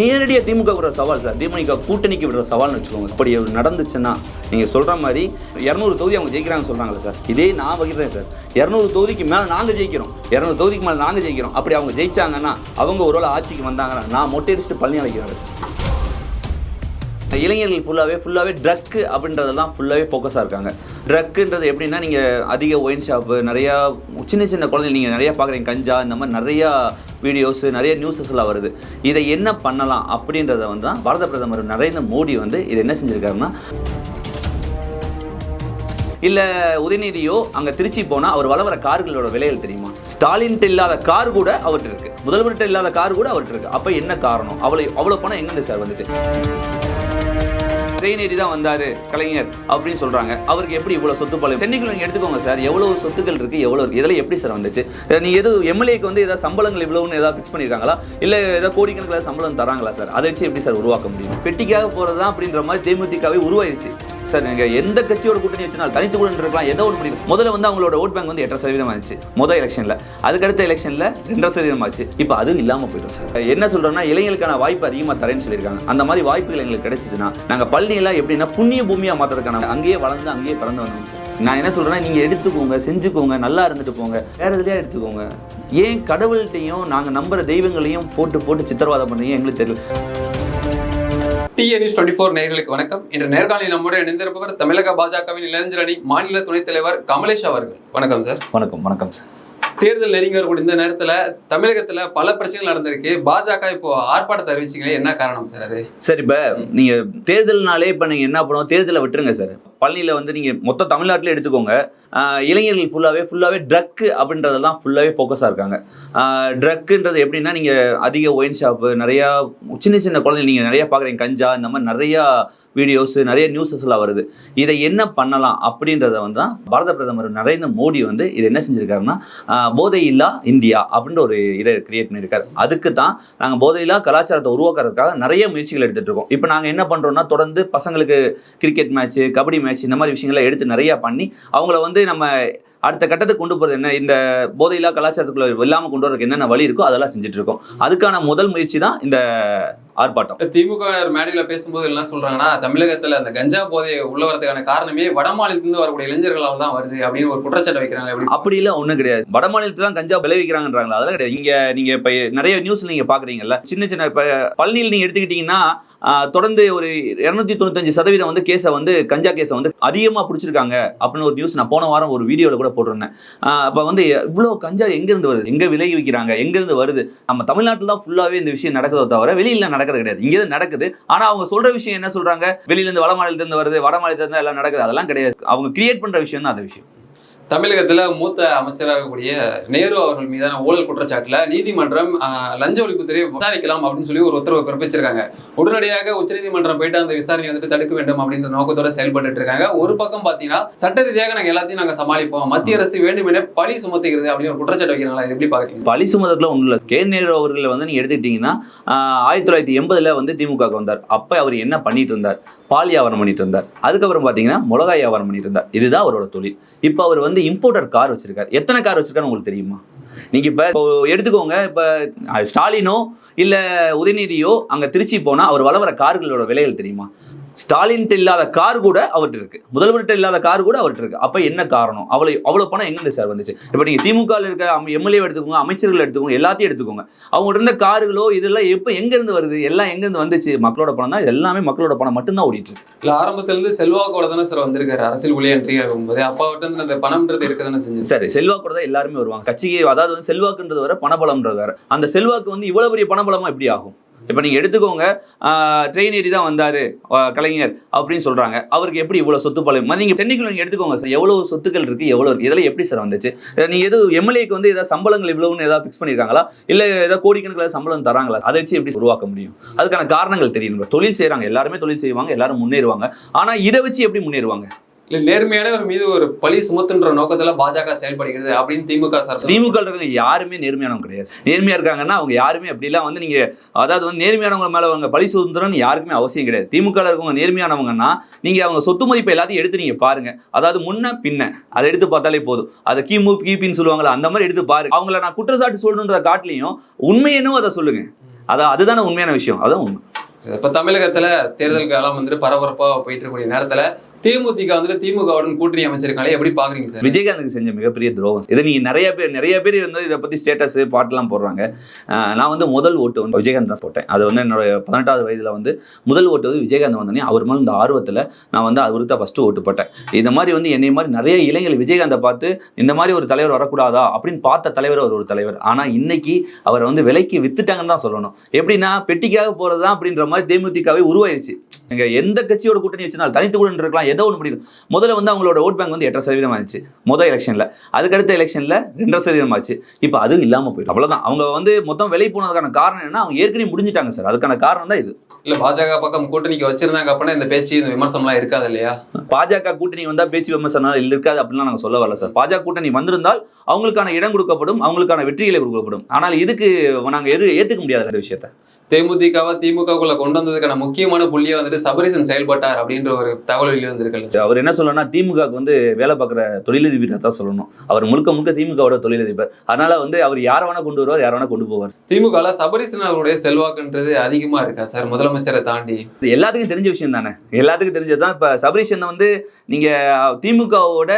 நேரடியாக திமுக விடுற சவால் சார். திமுக கூட்டணிக்கு விடுற சவால்னு வச்சுக்கோங்க. அப்படி நடந்துச்சுன்னா நீங்கள் சொல்கிற மாதிரி இரநூறு தொகுதி அவங்க ஜெயிக்கிறாங்கன்னு சொல்கிறாங்களே சார். இதே நான் வகிக்கிறேன் சார். இரநூறு தொகுதிக்கு மேலே நாங்கள் ஜெயிக்கிறோம். இரநூறு தொகுதிக்கு மேலே நாங்கள் ஜெயிக்கிறோம். அப்படி அவங்க ஜெயிச்சாங்கன்னா அவங்க ஒரு ஆட்சிக்கு வந்தாங்கன்னா நான் மொட்டை அடிச்சுட்டு பழனி வைக்கிறேன் சார். இளைஞர்கள் ஃபுல்லாகவே ஃபுல்லாகவே ட்ரக்கு அப்படின்றதெல்லாம் ஃபுல்லாகவே ஃபோக்கஸாக இருக்காங்க. ட்ரக்குன்றது எப்படின்னா நீங்கள் அதிக ஒயின் ஷாப்பு நிறையா சின்ன சின்ன குழந்தைங்க நீங்கள் நிறையா பார்க்குறீங்க கஞ்சா இந்த மாதிரி நிறையா வீடியோஸு நிறைய நியூஸஸ் எல்லாம் வருது. இதை என்ன பண்ணலாம் அப்படின்றத வந்து தான் பாரத பிரதமர் நரேந்திர மோடி வந்து இதை என்ன செஞ்சுருக்காருன்னா இல்லை உதயநிதியோ அங்கே திருச்சி போனால் அவர் வளவர கார்களோட விலைகள் தெரியுமா? ஸ்டாலின் இல்லாத கார் கூட அவர்கிட்ட இருக்குது முதல்வர்கிட்ட இல்லாத கார் கூட அவர்கிட்ட இருக்குது அப்போ என்ன காரணம்? அவ்வளோ அவ்வளோ பணம் எங்கேருந்து சார் வந்துச்சு? ட்ரெயின் தான் வந்தாரு கலைஞர் அப்படின்னு சொல்றாங்க. அவருக்கு எப்படி இவ்வளவு சொத்து பழைய சென்னைக்குள்ள எடுத்துக்கோங்க சார். எவ்வளவு சொத்துக்கள் இருக்கு எவ்வளவு இருக்கு இதெல்லாம் எப்படி சார் வந்துச்சு? நீ எது எம்எல்ஏக்கு வந்து ஏதாவது சம்பளங்கள் இவ்வளவுன்னு ஏதாவது ஃபிக்ஸ் பண்ணிருக்காங்களா? இல்ல ஏதாவது கோடிக்கணக்கில் சம்பளம் தராங்களா சார்? அதை வச்சு எப்படி சார் உருவாக்க முடியும்? பெட்டிக்காக போறது தான் அப்படின்ற மாதிரி தேமுதிகவே உருவாயிருச்சு. சார் நீங்க எந்த கட்சியோட கூட்டணி வச்சுனாலும் தனித்து கூட இருக்கலாம் ஏதோ ஒரு முடியும் முதல்ல வந்து அவங்களோட ஓட் பேங்க் வந்து எட்டரை சதவீதம் ஆச்சு முதல் எலெக்ஷன்ல அதுக்கடுத்த எலெக்ஷன்ல ரெண்டரை சதவீதம் ஆச்சு. இப்போ அதுவும் இல்லாம போயிடும் சார். என்ன சொல்றேன்னா இளைஞர்களுக்கான வாய்ப்பு அதிகமாக தரேன்னு சொல்லியிருக்காங்க. அந்த மாதிரி வாய்ப்புகள் எங்களுக்கு கிடைச்சிச்சுன்னா நாங்க பள்ளியெல்லாம் எப்படின்னா புண்ணிய பூமியா மாத்துறதுக்கான அங்கேயே வளர்ந்து அங்கேயே பிறந்து வந்தோம் சார். நான் என்ன சொல்றேன்னா நீங்க எடுத்துக்கோங்க செஞ்சுக்கோங்க நல்லா இருந்துட்டு போங்க. வேற எதுலயா எடுத்துக்கோங்க? ஏன் கடவுள்கிட்டையும் நாங்கள் நம்புற தெய்வங்களையும் போட்டு போட்டு சித்திரவாதம் பண்ணீங்க எங்களுக்கு தெரியல. டிஎன் நியூஸ் டுவெண்ட்டி ஃபோர் நேயர்களுக்கு வணக்கம். இன்று நேர்காணலில் நம்முடைய இணைந்திருப்பவர் தமிழக பாஜகவின் இளைஞர் அணி மாநில துணைத் தலைவர் கமலேஷ் அவர்கள். வணக்கம் சார் வணக்கம் வணக்கம் சார் தேர்தல் நெருங்கி வரக்கூடிய இந்த நேரத்துல தமிழகத்துல பல பிரச்சனைகள் நடந்திருக்கு. பாஜக இப்போ ஆர்ப்பாட்டத்தை அறிவிச்சிங்களே என்ன காரணம் சார் அது? சார் இப்போ நீங்க தேர்தல்னாலே இப்போ நீங்க என்ன பண்ணுவோம்? தேர்தலை விட்டுருங்க சார் பள்ளியில் வந்து நீங்கள் மொத்த தமிழ்நாட்டில் எடுத்துக்கோங்க இளைஞர்கள் ஃபுல்லாகவே ஃபுல்லாகவே ட்ரக்கு அப்படின்றதெல்லாம் ஃபுல்லாகவே ஃபோக்கஸாக இருக்காங்க. ட்ரக்குன்றது எப்படின்னா நீங்கள் அதிக ஒயின் ஷாப்பு நிறையா சின்ன சின்ன குழந்தைங்க நீங்கள் நிறையா பார்க்குறீங்க கஞ்சா இந்த மாதிரி நிறையா வீடியோஸ் நிறைய நியூஸஸ்லாம் வருது. இதை என்ன பண்ணலாம் அப்படின்றத வந்து தான் பாரத பிரதமர் நரேந்திர மோடி வந்து இது என்ன செஞ்சுருக்காருன்னா போதையில்லா போதை இல்லா இந்தியா அப்படின்ற ஒரு இதை கிரியேட் பண்ணியிருக்காரு அதுக்கு தான் நாங்கள் போதையில்லா கலாச்சாரத்தை உருவாக்குறதுக்காக நிறைய முயற்சிகள் எடுத்துகிட்டு இருக்கோம். இப்போ நாங்கள் என்ன பண்ணுறோம்னா தொடர்ந்து பசங்களுக்கு கிரிக்கெட் மேட்ச் கபடி மேட்ச் இந்த மாதிரி விஷயங்களை எடுத்து நிறையா பண்ணி அவங்கள வந்து நம்ம அடுத்த கட்டத்துக்கு கொண்டு போகிறது என்ன? இந்த போதையில்லா கலாச்சாரத்துக்குள்ள இல்லாமல் கொண்டு வரதுக்கு என்னென்ன வழி இருக்கோ அதெல்லாம் செஞ்சுட்டு இருக்கோம். அதுக்கான முதல் முயற்சி தான் இந்த ஆர்ப்பாட்டம். திமுக மேடையில பேசும்போது என்ன சொல்றாங்கன்னா தமிழகத்துல அந்த கஞ்சா போதையை உள்ள வரதுக்கான காரணமே வட மாநிலத்திலிருந்து வரக்கூடிய இளைஞர்களால் தான் வருது அப்படின்னு ஒரு குற்றச்சாட்டு வைக்கிறாங்க. எப்படி? அப்படிலாம் ஒன்றும் கிடையாது. வட மாநிலத்தில் தான் கஞ்சா விளைவிக்கிறாங்கன்றாங்களா? அதெல்லாம் கிடையாது. இங்கே நீங்கள் இப்போ நிறைய நியூஸ் நீங்கள் பார்க்குறீங்கல்ல சின்ன சின்ன இப்போ பழனியில் நீங்கள் எடுத்துக்கிட்டிங்கன்னா தொடர்ந்து ஒரு இரநூத்தி தொண்ணூத்தஞ்சு சதவீதம் வந்து கேஸை வந்து கஞ்சா கேஸை வந்து அதிகமாக பிடிச்சிருக்காங்க அப்படின்னு ஒரு நியூஸ் நான் போன வாரம் ஒரு வீடியோவில் கூட போட்டிருந்தேன். அப்போ வந்து இவ்வளோ கஞ்சா எங்கேருந்து வருது? எங்கே விளைவிக்கிறாங்க? எங்கேருந்து வருது? நம்ம தமிழ்நாட்டில் தான் ஃபுல்லாகவே இந்த விஷயம் நடக்குதோ தவிர வெளியில் நடக்கிறது கிடையாது. இங்கே நடக்குது. ஆனால் அவங்க சொல்கிற விஷயம் என்ன சொல்கிறாங்க வெளியிலேருந்து வட மாநிலத்திலேருந்து வருது வட மாநிலத்திலேருந்து எல்லாம் நடக்குது. அதெல்லாம் கிடையாது. அவங்க கிரியேட் பண்ணுற விஷயம் தான் அந்த விஷயம். தமிழகத்தில் மூத்த அமைச்சராக இருக்கக்கூடிய நேரு அவர்கள் மீதான ஊழல் குற்றச்சாட்டில் நீதிமன்றம் லஞ்ச ஒழிப்புத்துறை விசாரிக்கலாம் அப்படின்னு சொல்லி ஒரு உத்தரவு பிறப்பிச்சிருக்காங்க. உடனடியாக உச்சநீதிமன்றம் போயிட்டு அந்த விசாரணை வந்துட்டு தடுக்க வேண்டும் அப்படின்ற நோக்கத்தோட செயல்பட்டு இருக்காங்க. ஒரு பக்கம் பார்த்தீங்கன்னா சட்ட ரீதியாக நாங்கள் எல்லாத்தையும் நாங்கள் சமாளிப்போம். மத்திய அரசு வேண்டுமென பழி சுமத்துகிறது அப்படின்னு ஒரு குற்றச்சாட்டு வைக்கிறாங்களா? இது எப்படி பார்க்குறீங்க பழி சுமதற்குள்ள ஒன்றும் இல்லை. கே. நேரு அவர்களை வந்து நீங்கள் எடுத்துக்கிட்டீங்கன்னா ஆயிரத்தி தொள்ளாயிரத்தி எண்பதில் வந்து திமுக வந்தார். அப்போ அவர் என்ன பண்ணிட்டு இருந்தார்? பால் வியாபாரம் பண்ணிட்டு இருந்தார். அதுக்கப்புறம் பார்த்தீங்கன்னா மிளகாய் வியாபாரம் பண்ணிட்டு இருந்தார். இதுதான் அவரோட தொழில். இப்போ அவர் வந்து இம்போர்ட்டர் கார் வச்சிருக்காரு. எத்தனை கார் வச்சிருக்காருன்னு உங்களுக்கு தெரியுமா? நீங்க இப்ப இப்போ எடுத்துக்கோங்க இப்ப ஸ்டாலினோ இல்ல உதயநிதியோ அங்க திருச்சி போனா அவர் வளவர கார்களோட விலைகள் தெரியுமா? ஸ்டாலின்கிட்ட இல்லாத கார் கூட அவர்கிட்ட இருக்கு. முதல்வர்கிட்ட இல்லாத கார் கூட அவர்கிட்ட இருக்கு. அப்ப என்ன காரணம்? அவ்வளவு அவ்வளவு பணம் எங்கிருந்து சார் வந்துச்சு? இப்ப நீங்க திமுக ல இருக்க எம்எல்ஏ எடுத்துக்கோங்க அமைச்சர்கள் எடுத்துக்கோங்க எல்லாத்தையும் எடுத்துக்கோங்க. அவங்க இருந்த கார்களோ இதெல்லாம் எப்ப எங்க இருந்து வருது? எல்லாம் எங்க இருந்து வந்துச்சு? மக்களோட பணம் தான் எல்லாமே மக்களோட பணம் மட்டும்தான் ஓடிட்டு இருக்கு. இல்ல ஆரம்பத்துல இருந்து செல்வாக்கோட தானே சார் வந்திருக்காரு. அரசியல் ஒளியா என்ட்ரி ஆகும்போது அப்பா விட்டு அந்த பணம்ன்றது இருக்க தானே செஞ்சு சரி செல்வாக்கு தான் எல்லாருமே வருவாங்க. கட்சிக்கு அதாவது வந்து செல்வாக்குன்றது வர பணபலம்ன்றது வேற. அந்த செல்வாக்கு வந்து இவ்வளவு பெரிய பணபலமா எப்படி ஆகும்? இப்போ நீங்க எடுத்துக்கோங்க ட்ரெயின் ஏறி தான் வந்தாரு கலைஞர் அப்படின்னு சொல்றாங்க. அவருக்கு எப்படி இவ்வளவு சொத்து பலம் நீங்க சென்னைக்குள்ள நீங்கள் எடுத்துக்கோங்க சார். எவ்வளவு சொத்துக்கள் இருக்கு எவ்வளவு இருக்கு? இதெல்லாம் எப்படி சார் வந்துச்சு? நீ எது எம்எல்ஏக்கு வந்து ஏதாவது சம்பளங்கள் இவ்வளவுன்னு ஏதாவது ஃபிக்ஸ் பண்ணிருக்காங்களா? இல்லை ஏதாவது கோடிக்கணக்கில் சம்பளம் தராங்களா? அதை வச்சு எப்படி உருவாக்க முடியும்? அதுக்கான காரணங்கள் தெரியும் தொழில் செய்றாங்க. எல்லாருமே தொழில் செய்வாங்க எல்லாரும் முன்னேறுவாங்க. ஆனா இதை வச்சு எப்படி முன்னேறுவாங்க? இல்ல நேர்மையான ஒரு மீது ஒரு பழி சுமத்துன்ற நோக்கத்துல பாஜக செயல்படுகிறது அப்படின்னு திமுக சார் திமுக ல இருக்கவங்க யாருமே நேர்மையானவங்க கிடையாது. நேர்மையா இருக்காங்கன்னா அவங்க யாருமே அப்படிலாம் வந்து நீங்க அதாவது வந்து நேர்மையானவங்க மேல அவங்க பழி சுதந்திரம் யாருக்குமே அவசியம் கிடையாது. திமுக இருக்கவங்க நேர்மையானவங்கன்னா நீங்க அவங்க சொத்து மதிப்பு எல்லாத்தையும் எடுத்து நீங்க பாருங்க. அதாவது முன்ன பின்ன அதை எடுத்து பார்த்தாலே போதும். அதை கிமு கிபின்னு சொல்லுவாங்கல்ல அந்த மாதிரி எடுத்து பாருங்க. அவங்கள நான் குற்றச்சாட்டு சொல்லணுன்றத காட்டிலையும் உண்மை என்னவோ அதை சொல்லுங்க. அதான் அதுதானே உண்மையான விஷயம். அதான் உண்மை. இப்ப தமிழகத்துல தேர்தல் காலம் வந்துட்டு பரபரப்பா போயிட்டு இருக்கக்கூடிய நேரத்துல தேமுதிக வந்து திமுகவுடன் கூட்டணி அமைச்சிருக்காங்களே எப்படி பாக்குறீங்க சார்? விஜயகாந்துக்கு செஞ்ச மிகப்பெரிய துரோகம். இதை நீங்க நிறைய பேர் நிறைய பேர் வந்து இதை பத்தி ஸ்டேட்டஸ் பாட்டுலாம் போடுறாங்க. நான் வந்து முதல் ஓட்டு வந்து விஜயகாந்த் தான் போட்டேன். அது வந்து என்னோட பதினெட்டாவது வயதுல வந்து முதல் ஓட்டு வந்து விஜயகாந்த் வந்தோடனே அவர் மேலே இந்த ஆர்வத்தில் நான் வந்து அவருக்கு தான் ஃபர்ஸ்ட் ஓட்டு போட்டேன். இந்த மாதிரி வந்து என்னை மாதிரி நிறைய இளைஞர்கள் விஜயகாந்தை பார்த்து இந்த மாதிரி ஒரு தலைவர் வரக்கூடாதா அப்படின்னு பார்த்த தலைவர் அவர் ஒரு தலைவர். ஆனா இன்னைக்கு அவரை வந்து விலைக்கு வித்துட்டாங்கன்னு தான் சொல்லணும். எப்படின்னா பெட்டிக்காக போறது தான் அப்படின்ற மாதிரி தேமுதிகவே உருவாயிருச்சு. எங்கள் எந்த கட்சியோட கூட்டணி வச்சுனாலும் தனித்து கூட இருக்கலாம் ஏதோ ஒன்று முடியும் முதல்ல வந்து அவங்களோட ஓட் பேங்க் வந்து எட்டரை சதவீதம் ஆச்சு முதல் எலெக்ஷன்ல அதுக்கடுத்த எலெக்ஷன்ல ரெண்டரை சதவீதம் ஆச்சு. இப்போ அது இல்லாம போயிடும். அவ்வளவுதான். அவங்க வந்து மொத்தம் விலை போனதுக்கான காரணம் என்ன அவங்க ஏற்கனவே முடிஞ்சிட்டாங்க சார். அதுக்கான காரணம் தான் இது. இல்ல பாஜக பக்கம் கூட்டணிக்கு வச்சிருந்தாங்க அப்படின்னா இந்த பேச்சு இந்த விமர்சனம்லாம் இருக்காது இல்லையா? பாஜக கூட்டணி வந்தா பேச்சு விமர்சனம் இல்லை இருக்காது அப்படிலாம் நாங்க சொல்ல வரல சார். பாஜக கூட்டணி வந்திருந்தால் அவங்களுக்கான இடம் கொடுக்கப்படும் அவங்களுக்கான வெற்றிகளை கொடுக்கப்படும். ஆனால் இதுக்கு நாங்க எது ஏத்துக்க முடியாத விஷயத்த. தேமுதிகவை திமுகவுக்குள்ள கொண்டு வந்ததுக்கான முக்கியமான புள்ளியா வந்துட்டு சபரிசன் செயல்பட்டார் அப்படின்ற ஒரு தகவல் வெளியே வந்திருக்கல அவர் என்ன சொல்லணும்னா திமுகவுக்கு வந்து வேலை பார்க்குற தொழிலதிபரை தான் சொல்லணும். அவர் முழுக்க முழுக்க திமுகவோட தொழிலதிபர். அதனால வந்து அவர் யாரை வேணா கொண்டு வருவார் யாரை வேணா கொண்டு போவார். திமுகல சபரிசன் அவருடைய செல்வாக்குன்றது அதிகமா இருக்கா சார்? முதலமைச்சரை தாண்டி. எல்லாத்துக்கும் தெரிஞ்ச விஷயம் தானே? எல்லாத்துக்கும் தெரிஞ்சது தான் இப்போ சபரீஷன் வந்து நீங்கள் திமுகவோட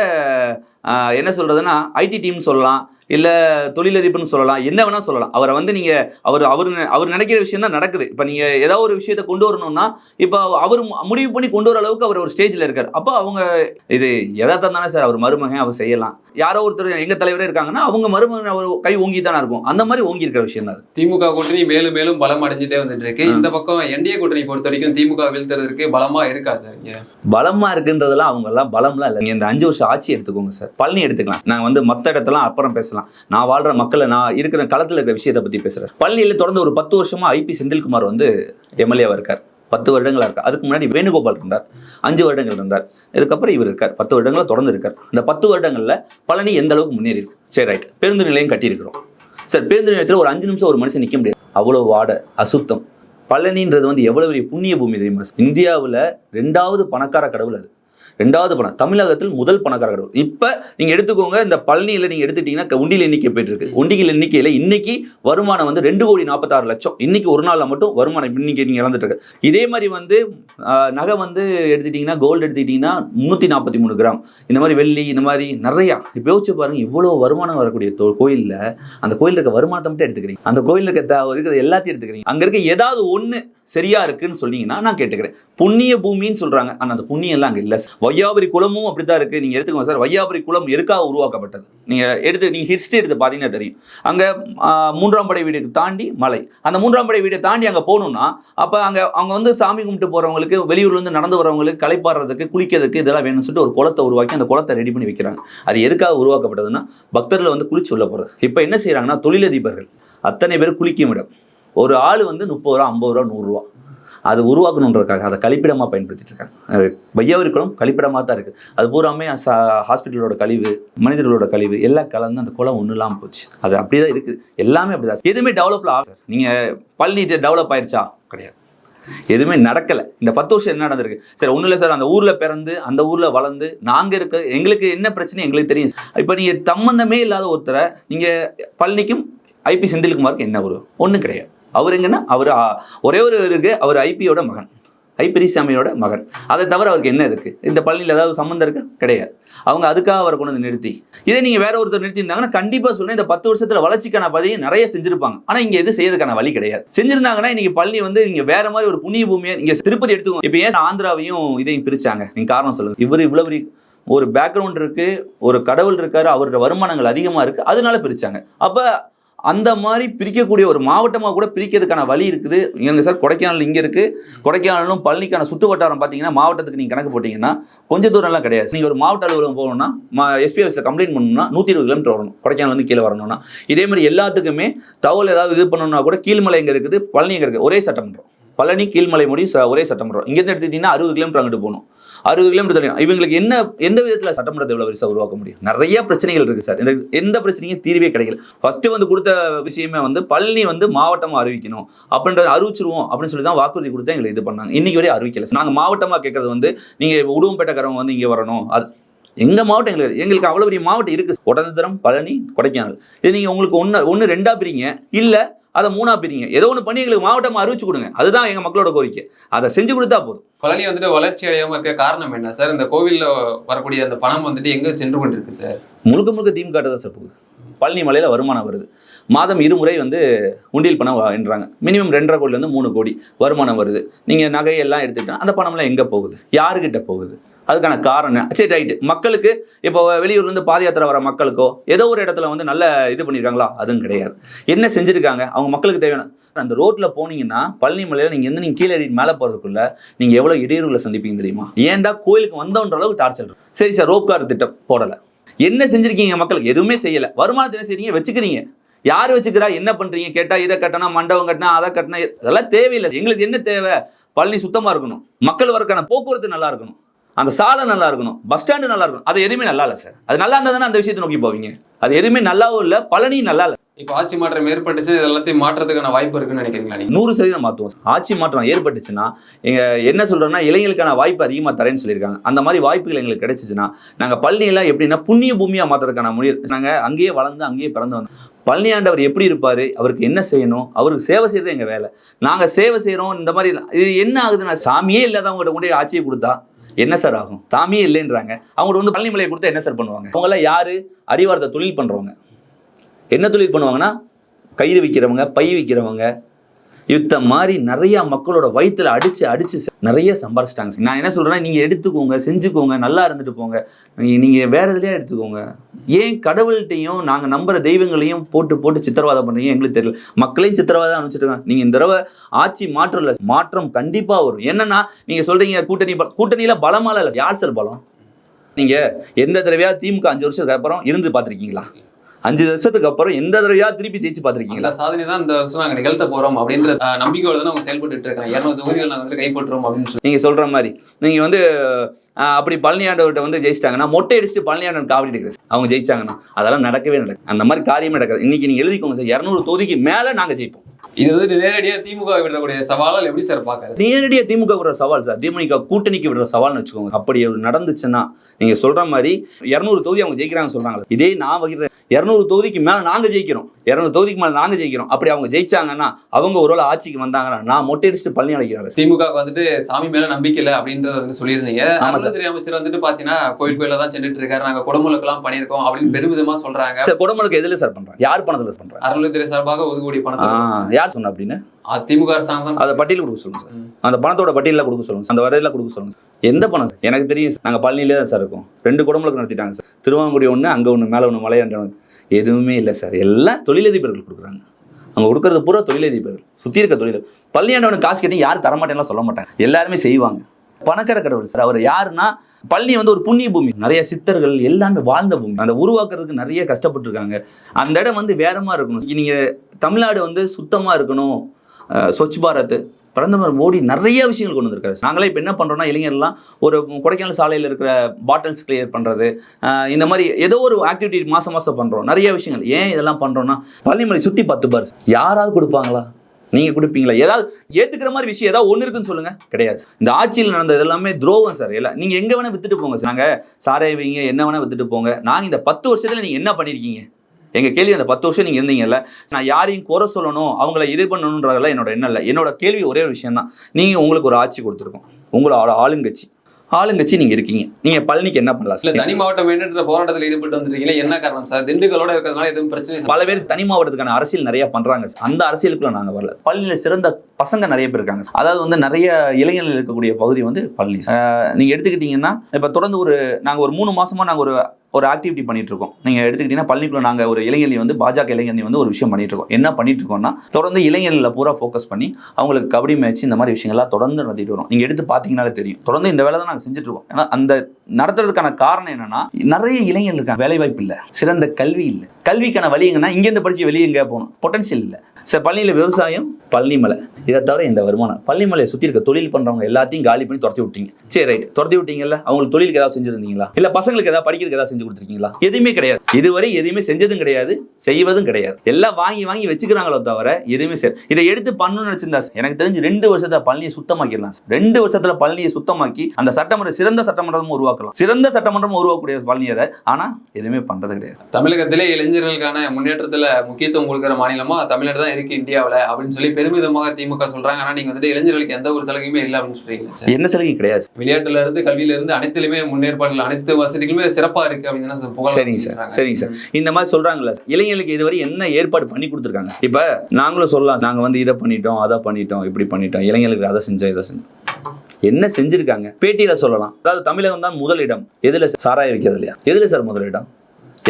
என்ன சொல்றதுன்னா ஐடி டீம் சொல்லலாம். இல்லை தொழிலதிபர்னு சொல்லலாம் என்ன வேணா சொல்லலாம். அவரை வந்து நீங்கள் அவர் அவர் அவர் நினைக்கிற விஷயம் தான் நடக்குது. இப்போ நீங்கள் ஏதாவது ஒரு விஷயத்தை கொண்டு வரணும்னா இப்போ அவர் முடிவு பண்ணி கொண்டு வர அளவுக்கு அவர் ஒரு ஸ்டேஜில் இருக்கார். அப்போ அவங்க இது எதார்த்தம் தானே சார் அவர் மருமகன் அவர் செய்யலாம். யாரோ ஒருத்தர் எங்கள் தலைவரே இருக்காங்கன்னா அவங்க மருமகன் அவர் கை ஓங்கி தானே இருக்கும். அந்த மாதிரி ஓங்கி இருக்கிற விஷயம் தான். திமுக கூட்டணி மேலும் மேலும் பலம் அடைஞ்சிட்டே வந்துட்டு இருக்கு. இந்த பக்கம் என்டிஏ கூட்டணி பொறுத்த வரைக்கும் திமுக வீழ்த்துறதுக்கு பலமா இருக்கா சார் பலமா இருக்குன்றதெல்லாம் அவங்க எல்லாம் பலம்லாம் இல்லை. இந்த அஞ்சு வருஷம் ஆட்சி எடுத்துக்கோங்க சார். பழனி எடுத்துக்கலாம். நாங்க வந்து மத்த இடத்தெல்லாம் அப்புறம் பேசலாம். நான் வாழ்ற மக்களை நான் இருக்கிற களத்தில் இருக்கிற விஷயத்தை பற்றி பேசுறேன். பழனியில தொடர்ந்து ஒரு பத்து வருஷமா ஐபி செந்தில்குமார் வந்து எம்எல்ஏவாக இருக்கார். பத்து வருடங்களாக இருக்கார். அதுக்கு முன்னாடி வேணுகோபால் இருந்தார். அஞ்சு வருடங்கள் இருந்தார். இதுக்கப்புறம் இவர் இருக்கார். பத்து வருடங்களாக தொடர்ந்து இருக்கார். இந்த பத்து வருடங்கள்ல பழனி எந்த அளவுக்கு முன்னேறி இருக்கு? சரி ரைட் பேருந்து நிலையம் கட்டியிருக்கிறோம். சார் பேருந்து நிலையத்தில் ஒரு அஞ்சு நிமிஷம் ஒரு மனுஷன் நிற்க முடியாது. அவ்வளோ வாட அசுத்தம். பழனின்றது வந்து எவ்வளவு பெரிய புண்ணிய பூமி தெரியுமா? இந்தியாவில் ரெண்டாவது பணக்கார கடவுள் அது. ரெண்டாவது பணம். தமிழகத்தில் முதல் பணக்கார கடவுள் இப்போ நீங்கள் எடுத்துக்கோங்க இந்த பழனியில் நீங்கள் எடுத்துட்டீங்கன்னா உண்டியில் எண்ணிக்கை போயிட்டு இருக்கு. உண்டியல் எண்ணிக்கையில் இன்னைக்கு வருமானம் வந்து ரெண்டு கோடி நாற்பத்தாறு லட்சம். இன்னைக்கு ஒரு நாளில் மட்டும் வருமானம் இன்னைக்கு நீங்கள் இழந்துட்டு இருக்கு. இதே மாதிரி வந்து நகை வந்து எடுத்துட்டீங்கன்னா கோல்டு எடுத்துக்கிட்டிங்கன்னா முந்நூற்றி நாற்பத்தி மூணு கிராம். இந்த மாதிரி வெள்ளி இந்த மாதிரி நிறையா. இப்போ யோசிச்சு பாருங்க இவ்வளோ வருமானம் வரக்கூடிய தொ- கோயில்ல அந்த கோயில் இருக்க வருமானத்தை மட்டும் எடுத்துக்கிறீங்க. அந்த கோயில் இருக்க இருக்கிற எல்லாத்தையும் எடுத்துக்கிறீங்க. அங்க இருக்க ஏதாவது ஒண்ணு சரியா இருக்குன்னு சொன்னீங்கன்னா நான் கேட்டுக்கிறேன். புண்ணிய பூமின்னு சொல்றாங்க. ஆனா அந்த புண்ணியம் எல்லாம் அங்க இல்ல. வையாபுரி குளமும் அப்படித்தான் இருக்கு. நீங்க எடுத்துக்கோங்க சார். வையாபுரி குளம் எதுக்காக உருவாக்கப்பட்டது? நீங்க எடுத்து நீங்க ஹிஸ்டரி எடுத்து பாத்தீங்கன்னா தெரியும். அங்க மூன்றாம் படை வீடு தாண்டி மலை. அந்த மூன்றாம் படை வீடை தாண்டி அங்க போகணும்னா அப்ப அங்க அவங்க வந்து சாமி கும்பிட்டு போறவங்களுக்கு வெளியூர்ல இருந்து நடந்து வரவங்களுக்கு களைப்பாடுறதுக்கு குளிக்கிறதுக்கு இதெல்லாம் வேணும்னு சொல்லிட்டு ஒரு குளத்தை உருவாக்கி அந்த குளத்தை ரெடி பண்ணி வைக்கிறாங்க. அது எதுக்காக உருவாக்கப்பட்டதுன்னா பக்தர்கள் வந்து குளிச்சு உள்ள போறது. இப்போ என்ன செய்றாங்கன்னா தொழிலதிபர்கள் அத்தனை பேர் குளிக்கும் இடம். ஒரு ஆள் வந்து முப்பது ரூபா ஐம்பது ரூபா நூறுரூவா அது உருவாக்கணுன்றதுக்காக அதை கழிப்பிடமாக பயன்படுத்திட்டு இருக்காங்க அது வையாவரி குளம் கழிப்பிடமாக தான் இருக்குது அது பூராமே ஹாஸ்பிட்டலோட கழிவு மனிதர்களோட கழிவு எல்லாம் கலந்து அந்த குளம் ஒன்றும் இல்லாமல் போச்சு. அது அப்படி தான் இருக்குது எல்லாமே அப்படி தான் எதுவுமே டெவலப்ல ஆகும் நீங்கள் பள்ளி டெவலப் ஆயிடுச்சா கிடையாது. எதுவுமே நடக்கலை. இந்த பத்து வருஷம் என்ன நடந்திருக்கு? சார் ஒன்றும் இல்லை சார். அந்த ஊரில் பிறந்து அந்த ஊரில் வளர்ந்து நாங்கள் இருக்க எங்களுக்கு என்ன பிரச்சனை எங்களுக்கு தெரியும். இப்போ நீங்கள் சம்மந்தமே இல்லாத ஒருத்தரை நீங்கள் பழனிக்கும் ஐபி செந்தில்குமாருக்கு என்ன உருவம் ஒன்றும் கிடையாது. அவர் எங்கன்னா அவர் ஒரே ஒரு இருக்கு அவர் ஐபியோட மகன். ஐ பெரியசாமியோட மகன். அதை தவிர அவருக்கு என்ன இருக்கு? இந்த பள்ளியில் ஏதாவது சம்மந்தம் இருக்கு? கிடையாது. அவங்க அதுக்காக அவரை கொண்டு வந்து நிறுத்தி. இதே நீங்க வேற ஒருத்தர் நிறுத்தியிருந்தாங்கன்னா கண்டிப்பா சொல்றேன் இந்த பத்து வருஷத்துல வளர்ச்சிக்கான பதியை நிறைய செஞ்சிருப்பாங்க. ஆனா இங்க எது செய்யறதுக்கான வழி கிடையாது. செஞ்சிருந்தாங்கன்னா இன்னைக்கு பள்ளி வந்து இங்கே வேற மாதிரி ஒரு புண்ணிய பூமியை இங்கே திருப்பதி எடுத்துக்கோங்க. இப்போ ஏன் ஆந்திராவையும் இதையும் பிரிச்சாங்க? நீங்க காரணம் சொல்லுங்க. இவர் இவ்வளவு பெரிய ஒரு பேக்ரவுண்ட் இருக்கு ஒரு கடவுள் இருக்காரு அவரோட வருமானங்கள் அதிகமா இருக்கு அதனால பிரிச்சாங்க. அப்ப அந்த மாதிரி பிரிக்கக்கூடிய ஒரு மாவட்டமாக கூட பிரிக்கிறதுக்கான வழி இருக்குது. இங்கே சார் கொடைக்கானல் இங்கே இருக்குது கொடைக்கானலும் பழனிக்கான சுற்று வட்டாரம் பார்த்தீங்கன்னா மாவட்டத்துக்கு நீங்கள் கணக்கு போட்டிங்கன்னா கொஞ்சம் தூரம்லாம் கிடையாது. நீங்கள் ஒரு மாவட்ட அலுவலகம் போகணும்னா மா எஸ்பி ஆஃபீஸில் கம்ப்ளைண்ட் பண்ணணும்னா நூற்றி இருபது கிலோமீட்டர் வரணும். கொடைக்கானல் கீழே வரணும்னா. இதே மாதிரி எல்லாத்துக்குமே தகவல் ஏதாவது இது பண்ணணும்னா கூட கீழ்மலை எங்கே இருக்குது பழனி எங்கே இருக்குது ஒரே சட்டமன்றம். பழனி கீழ்மலை முடியும் ஒரே சட்டமன்றம். இங்கேருந்து எடுத்துக்கிட்டிங்கன்னா அறுபது கிலோமீட்டர் அங்கிட்டு போகணும். அறுபது கிலோமீட்டர் தொலைவு இவங்களுக்கு என்ன எந்த விதத்தில் சட்டமன்றத்தை எவ்வளோ பெருசாக உருவாக்க முடியும்? நிறைய பிரச்சனைகள் இருக்குது சார். எனக்கு எந்த பிரச்சனையும் தீர்வே கிடைக்கல. ஃபர்ஸ்ட் வந்து கொடுத்த விஷயமே வந்து பழனி வந்து மாவட்டமாக அறிவிக்கணும் அப்படின்றத அறிவிச்சிருவோம் அப்படின்னு சொல்லி தான் வாக்குறுதி கொடுத்து எங்களை இது பண்ணாங்க. இன்னைக்கு வரையும் அறிவிக்கல நாங்கள் மாவட்டமாக கேட்கறது வந்து நீங்கள் உடுவம்பேட்டைக்காரவங்க வந்து இங்கே வரணும். அது எங்கள் மாவட்டம் எங்களுக்கு எங்களுக்கு அவ்வளோ பெரிய மாவட்டம் இருக்குது ஒட்டந்தரம் பழனி கொடைக்கானல். இது நீங்கள் உங்களுக்கு ஒன்று ஒன்று ரெண்டாக பிரிங்க. இல்லை அதை மூணா பிரிங்க. ஏதோ ஒன்று பண்ணி எங்களுக்கு மாவட்டமா அறிவிச்சு கொடுங்க. அதுதான் எங்க மக்களோட கோரிக்கை. அதை செஞ்சு கொடுத்தா போதும். பழனி வந்துட்டு வளர்ச்சி அடையாம இருக்க காரணம் என்ன? சார் இந்த கோவில்ல வரக்கூடிய அந்த பணம் வந்துட்டு எங்க சென்று கொண்டிருக்கு சார்? முழுக்க முழுக்க திமுக தான் சார் போகுது. பழனி மலையில வருமானம் வருது. மாதம் இருமுறை வந்து உண்டியல் பணம் என்றாங்க மினிமம் ரெண்டரை கோடிலேருந்து மூணு கோடி வருமானம் வருது. நீங்கள் நகையெல்லாம் எடுத்துக்கிட்டா அந்த பணம்லாம் எங்கே போகுது? யாருக்கிட்ட போகுது? அதுக்கான காரணம் சரி ரைட்டு மக்களுக்கு இப்போ வெளியூர்லேருந்து பாத யாத்திரை வர மக்களுக்கோ ஏதோ ஒரு இடத்துல வந்து நல்ல இது பண்ணியிருக்காங்களா அதுவும் கிடையாது. என்ன செஞ்சுருக்காங்க? அவங்க மக்களுக்கு தேவையான அந்த ரோட்டில் போனீங்கன்னா பழனி மலையில் நீங்கள் எந்த நீங்கள் கீழே ஏறி மேலே போகிறதுக்குள்ள நீங்கள் எவ்வளோ இடையூறுகளை சந்திப்பீங்க தெரியுமா? ஏன்டா கோயிலுக்கு வந்தோன்ற அளவுக்கு டார்ச்சர் சரி சார் ரோப் கார் திட்டம் போடலை. என்ன செஞ்சுருக்கீங்க மக்களுக்கு? எதுவுமே செய்யலை. வருமானத்தை என்ன செய்றீங்க? வச்சுக்கிறீங்க. யார் வச்சுக்கிறா? என்ன பண்ணுறீங்க கேட்டால் இதை கட்டினா மண்டபம் கட்டினா அதை கட்டினா அதெல்லாம் தேவையில்லை. எங்களுக்கு என்ன தேவை? பழனி சுத்தமாக இருக்கணும். மக்கள் வரக்கான போக்குவரத்து நல்லா இருக்கணும். அந்த சாலை நல்லா இருக்கணும். பஸ் ஸ்டாண்டு நல்லா இருக்கணும். அது எதுவுமே நல்லா இல்லை சார் அது நல்லா இருந்தால் தானே அந்த விஷயத்தை நோக்கி போவீங்க? அது எதுவுமே நல்லாவும் இல்லை பழனி நல்லா இல்லை. இப்போ ஆட்சி மாற்றம் ஏற்பட்டுச்சு எல்லாத்தையும் மாற்றத்துக்கான வாய்ப்பு இருக்குன்னு நினைக்கிறீங்களா நூறு சதவீதம் மாற்றுவோம் ஆட்சி மாற்றம் ஏற்பட்டுச்சுன்னா எங்க என்ன சொல்றோம்னா இளைஞர்களுக்கான வாய்ப்பு அதிகமாக தரேன்னு சொல்லியிருக்காங்க. அந்த மாதிரி வாய்ப்புகள் எங்களுக்கு கிடைச்சிச்சுன்னா நாங்கள் பழனியெல்லாம் எப்படின்னா புண்ணிய பூமியாக மாற்றுறதுக்கான முடிவு நாங்கள் அங்கேயே வளர்ந்து அங்கேயே பிறந்து வந்தோம். பழனி ஆண்டவர் எப்படி இருப்பார்? அவருக்கு என்ன செய்யணும்? அவருக்கு சேவை செய்யறது எங்கள் வேலை? நாங்கள் சேவை செய்கிறோம் இந்த மாதிரி இது என்ன ஆகுதுன்னா சாமியே இல்லாதவங்ககிட்ட கொண்டு ஆட்சியை கொடுத்தா என்ன சார் ஆகும்? சாமியே இல்லைன்றாங்க. அவங்களுக்கு வந்து பழனிமலையை கொடுத்தா என்ன சார் பண்ணுவாங்க? அவங்களாம் யாரு? அறிவார்த்த தொழில் பண்ணுறவங்க என்ன தொழில் பண்ணுவாங்கன்னா கயிறு விற்கிறவங்க பை விற்கிறவங்க யுத்த மாதிரி நிறைய மக்களோட வயிற்றுல அடிச்சு அடிச்சு நிறைய சம்பாரிச்சிட்டாங்க. நான் என்ன சொல்றேன்னா நீங்க எடுத்துக்கோங்க செஞ்சுக்கோங்க நல்லா இருந்துட்டு போங்க. நீங்க நீங்க வேற எதுலயா எடுத்துக்கோங்க. ஏன் கடவுள்கிட்டையும் நாங்க நம்புற தெய்வங்களையும் போட்டு போட்டு சித்திரவாதம் பண்றீங்க? எங்களுக்கு தெரியல. மக்களையும் சித்திரவாதம் அனுப்பிச்சிருக்காங்க நீங்க இந்த தடவை ஆட்சி மாற்றம் இல்லை மாற்றம் கண்டிப்பா வரும். என்னன்னா நீங்க சொல்றீங்க கூட்டணி கூட்டணியில பலமால இல்லை. யார் சார் பலம்? நீங்க எந்த தடவையா திமுக அஞ்சு வருஷத்துக்கு அப்புறம் இருந்து பார்த்திருக்கீங்களா? அஞ்சு வருஷத்துக்கு அப்புறம் எந்த தடவையா திருப்பி ஜெயிச்சு பார்த்திருக்கீங்களா? சாதனை தான் இந்த வருஷம் நாங்க நிகழ்த்த போறோம் அப்படின்ற நம்பிக்கையோட தான் அவங்க செயல்பட்டு இருக்காங்க. இருநூறு தொகுதிகள் நாங்க வந்து கைப்பற்றுறோம் அப்படின்னு சொல்லி. நீங்க சொல்ற மாதிரி. நீங்க வந்து அப்படி பழனியாண்டவர்கிட்ட வந்து ஜெயிச்சிட்டாங்கன்னா மொட்டை அடிச்சுட்டு பழனியாண்டன் காவடி எடுக்கிறது. அவங்க ஜெயிச்சாங்கன்னா அதெல்லாம் நடக்கவே நடக்கும் அந்த மாதிரி காரியமே நடக்காது. இன்னைக்கு நீங்க எழுதிக்கோங்க சார் இரநூறு தொகுதிக்கு மேல நாங்க ஜெயிப்போம். இது வந்து நேரடியா திமுக விடக்கூடிய சவாலால் எப்படி சார் பாக்குறது நேரடியாக திமுக விடுற சவால் சார் திமுக கூட்டணிக்கு விடுற சவால்னு வச்சுக்கோங்க. அப்படி ஒரு நடந்துச்சுன்னா நீங்க சொல்ற மாதிரி இரநூறு தொகுதி அவங்க ஜெயிக்கிறாங்க சொல்றாங்க இதே நான் வகிற இரநூறு தொகுதிக்கு மேல நாங்க ஜெயிக்கிறோம். இரநூறு தொகுதிக்கு மேல நாங்க ஜெயிக்கிறோம். அப்படி அவங்க ஜெயிச்சாங்கன்னா அவங்க ஒருவேளை ஆட்சிக்கு வந்தாங்கன்னா நான் மொட்டை அடிச்சுட்டு பழனி அழைக்கிறாங்க திமுக வந்துட்டு சாமி மேல நம்பிக்கை இல்லை அப்படின்றத வந்து சொல்லியிருந்தீங்க. அருள்துறை அமைச்சர் வந்துட்டு பாத்தீங்கன்னா கோயில் கோயில தான் சென்றுட்டு இருக்காரு. நாங்க குடமுழுக்கு எல்லாம் பண்ணியிருக்கோம் அப்படின்னு பெருமிதமா சொல்றாங்க. சார் குடமுழுக்கு எதுல சார் பண்றாங்க? யார் பணத்துல பண்றாங்க? அருள்துறை சார்பாக ஒதுக்கக்கூடிய ஆ, பணத்தை யார் சொன்ன அப்படின்னு? திமுக அரசாங்கம் அதை பட்டியல் கொடுக்க சொல்லுங்க சார். அந்த பணத்தோட பட்டியலில் கொடுக்க சொல்லுங்க அந்த வரையில கொடுக்க சொல்லுங்க. எந்த பணம் சார்? எனக்கு தெரியும் சார் நாங்கள் பழனியிலே தான் சார் இருக்கோம். ரெண்டு குடமுழுக்கு நடத்திட்டாங்க சார். திருவாங்குடி ஒன்று அங்கே ஒன்று மேலே ஒன்று மலையாண்ட எதுவுமே இல்லை சார். எல்லாம் தொழிலதிபர்கள் கொடுக்குறாங்க. அவங்க கொடுக்கறது பூரா தொழிலதிபர்கள். சுற்றி இருக்க தொழில் பள்ளியாண்டவனுக்கு காசு கேட்டு யாரும் தரமாட்டேன்லாம் சொல்ல மாட்டாங்க. எல்லாருமே செய்வாங்க. பணக்கார கடவுள் சார். அவர் யாருன்னா பள்ளி வந்து ஒரு புண்ணிய பூமி. நிறைய சித்தர்கள் எல்லாமே வாழ்ந்த பூமி. அந்த உருவாக்குறதுக்கு நிறைய கஷ்டப்பட்டிருக்காங்க. அந்த இடம் வந்து வேறமாக இருக்கணும். நீங்கள் தமிழ்நாடு வந்து சுத்தமாக இருக்கணும். ஸ்வச் பாரத் பிரதமர் மோடி நிறைய விஷயங்கள் கொண்டு வந்திருக்காரு. நாங்களே இப்போ என்ன பண்ணுறோம்னா இளைஞர்லாம் ஒரு கொடைக்கானல் சாலையில் இருக்கிற பாட்டில்ஸ் கிளியர் பண்ணுறது இந்த மாதிரி ஏதோ ஒரு ஆக்டிவிட்டி மாதம் மாதம் பண்ணுறோம் நிறைய விஷயங்கள். ஏன் இதெல்லாம் பண்ணுறோம்னா பள்ளிமலை சுற்றி பத்து பார் யாராவது கொடுப்பாங்களா? நீங்கள் கொடுப்பீங்களா? ஏதாவது ஏற்றுக்கிற மாதிரி விஷயம் ஏதாவது ஒன்று இருக்குன்னு சொல்லுங்கள் கிடையாது. இந்த ஆட்சியில் நடந்தது எல்லாமே துரோகம் சார். எல்லாம் நீங்கள் எங்கே வேணால் வித்துட்டு போங்க சார். நாங்கள் சாரை வைங்க என்ன வேணால் வித்துட்டு போங்க. நாங்கள் இந்த பத்து வருஷத்தில் நீங்கள் என்ன பண்ணியிருக்கீங்க எங்கள் கேள்வி அந்த பத்து வருஷம் நீங்கள் இருந்தீங்கல்ல. நான் யாரையும் குறை சொல்லணும் அவங்கள இது பண்ணணுன்றதெல்லாம் என்னோட எண்ணம் இல்லை. என்னோட கேள்வி ஒரே ஒரு விஷயம் தான் நீங்கள் உங்களுக்கு ஒரு ஆட்சி கொடுத்துருக்கோம். உங்களோட ஆளுங்கட்சி. ஆளுங்கட்சி நீங்கள் இருக்கீங்க நீங்கள் பழனிக்கு என்ன பண்ணலாம் இல்ல தனி மாவட்டம் வேண்டுன்ற போராட்டத்தில் ஈடுபட்டு வந்திருக்கீங்களா என்ன காரணம் சார் திண்டுக்கலோட இருக்கிறதுனால எதுவும் பிரச்சனை. பல பேர் தனி மாவட்டத்துக்கான அரசியல் நிறைய பண்றாங்க சார். அந்த அரசியலுக்குள்ள நாங்க வரல பள்ளியில் சிறந்த பசங்க நிறைய பேர் இருக்காங்க. அதாவது வந்து நிறைய இளைஞர்கள் இருக்கக்கூடிய பகுதி வந்து பள்ளி அஹ் நீங்க எடுத்துக்கிட்டீங்கன்னா இப்ப தொடர்ந்து ஒரு நாங்க ஒரு மூணு மாசமா நாங்க ஒரு ஒரு ஆக்டிவிட்டி பண்ணிட்டு இருக்கோம் நீங்க எடுத்துக்கிட்டீங்கன்னா பள்ளிக்குள்ள நாங்க ஒரு இளைஞர்களை வந்து பாஜக இளைஞர்களை வந்து ஒரு விஷயம் பண்ணிட்டு இருக்கோம் என்ன பண்ணிட்டு இருக்கோம்னா தொடர்ந்து இளைஞர்களை பூரா ஃபோக்கஸ் பண்ணி அவங்களுக்கு கபடி மேட்ச் இந்த மாதிரி விஷயங்கள்லாம் தொடர்ந்து நடத்திட்டு வரும். நீங்க எடுத்து பார்த்தீங்கனாலே தெரியும். தொடர்ந்து இந்த வேலை தான் நாங்கள் செஞ்சுட்டு இருக்கோம் ஏன்னா அந்த நடத்துறதுக்கான காரணம் என்னன்னா நிறைய இளைஞர்கள் இருக்காங்க. வேலை வாய்ப்பு இல்லை. சிறந்த கல்வி இல்லை. கல்விக்கான வழி எங்கன்னா இங்கேருந்து படிச்சு வெளியே எங்கே போகணும். பொட்டன்ஷியல் இல்லை. சார் பள்ளியில் விவசாயம் பழனிமலை இதை தவிர இந்த வருமானம். பள்ளிமலையை சுற்றி இருக்க தொழில் பண்ணுறவங்க எல்லாத்தையும் காலி பண்ணி துரத்தி விட்டீங்க. சரி ரைட் துரத்தி விட்டீங்கல்ல? அவங்களுக்கு தொழிலுக்கு ஏதாவது செஞ்சுருந்தீங்களா? இல்லை பசங்களுக்கு ஏதாவது படிக்கிறதுக்கு ஏதாவது செஞ்சு செஞ்சு கொடுத்துருக்கீங்களா? எதுவுமே கிடையாது. இதுவரை எதுவுமே செஞ்சதும் கிடையாது செய்வதும் கிடையாது. எல்லாம் வாங்கி வாங்கி வச்சுக்கிறாங்களோ தவிர எதுவுமே சரி இதை எடுத்து பண்ணணும்னு நினைச்சிருந்தா எனக்கு தெரிஞ்சு ரெண்டு வருஷத்துல பழனியை சுத்தமாக்கிடலாம் ரெண்டு வருஷத்துல பழனியை சுத்தமாக்கி அந்த சட்டமன்ற சிறந்த சட்டமன்றமும் உருவாக்கலாம். சிறந்த சட்டமன்றமும் உருவாக்கக்கூடிய பழனி அதை ஆனா எதுவுமே பண்றது கிடையாது. தமிழகத்திலே இளைஞர்களுக்கான முன்னேற்றத்துல முக்கியத்துவம் கொடுக்குற மாநிலமா தமிழ்நாடு தான் இருக்கு இந்தியாவுல அப்படின்னு சொல்லி பெருமிதமாக திமுக சொல்றாங்க. ஆனா நீங்க வந்துட்டு இளைஞர்களுக்கு எந்த ஒரு சலுகையுமே இல்லை அப்படின்னு சொல்றீங்க என்ன சலுகை கிடையாது விளையாட்டுல இருந்து கல்வியில இருந்து அனைத்திலுமே முன்னேற்பாடுகள் அனைத்து வசதிகளுமே சிறப்பா இருக்கு அப்படின்னு சரிங்க சார் சரிங்க சார். இந்த மாதிரி சொல்றாங்கல்ல இளைஞர்களுக்கு இதுவரை என்ன ஏற்பாடு பண்ணி கொடுத்துருக்காங்க? இப்ப நாங்களும் சொல்லலாம் நாங்க வந்து இதை பண்ணிட்டோம் அதை பண்ணிட்டோம் இப்படி பண்ணிட்டோம் இளைஞர்களுக்கு அதை செஞ்சோம் இதை செஞ்சோம். என்ன செஞ்சிருக்காங்க? பேட்டியில சொல்லலாம். அதாவது தமிழகம் தான் முதலிடம். எதுல சாராய வைக்கிறது இல்லையா? எதுல சார் முதலிடம்?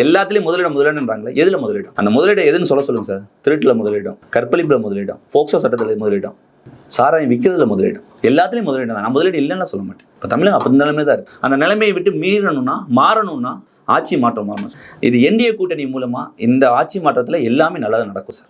எல்லாத்துலயும் முதலிடம் முதலிடம்ன்றாங்களே எதுல முதலிடம்? அந்த முதலிடம் எதுன்னு சொல்ல சொல்லுங்க சார். திருட்டுல முதலிடம் கற்பழிப்புல முதலிடம் போக்சோ சட்டத்துல முதலிடம் சாராயம் விற்கிறதுல முதலிடம். எல்லாத்துலயும் முதலிடம் தான். நான் முதலீடு இல்லைன்னு சொல்ல மாட்டேன். இப்போ தமிழகம் அப்படி நிலைமை தான் இருக்கு. அந்த நிலைமையை விட்டு மீறணும்னா மாறணும்னா ஆட்சி மாற்றம் வரணும் சார். இது என்டிஏ கூட்டணி மூலமாக இந்த ஆட்சி மாற்றத்தில் எல்லாமே நல்லதாக நடக்கும் சார்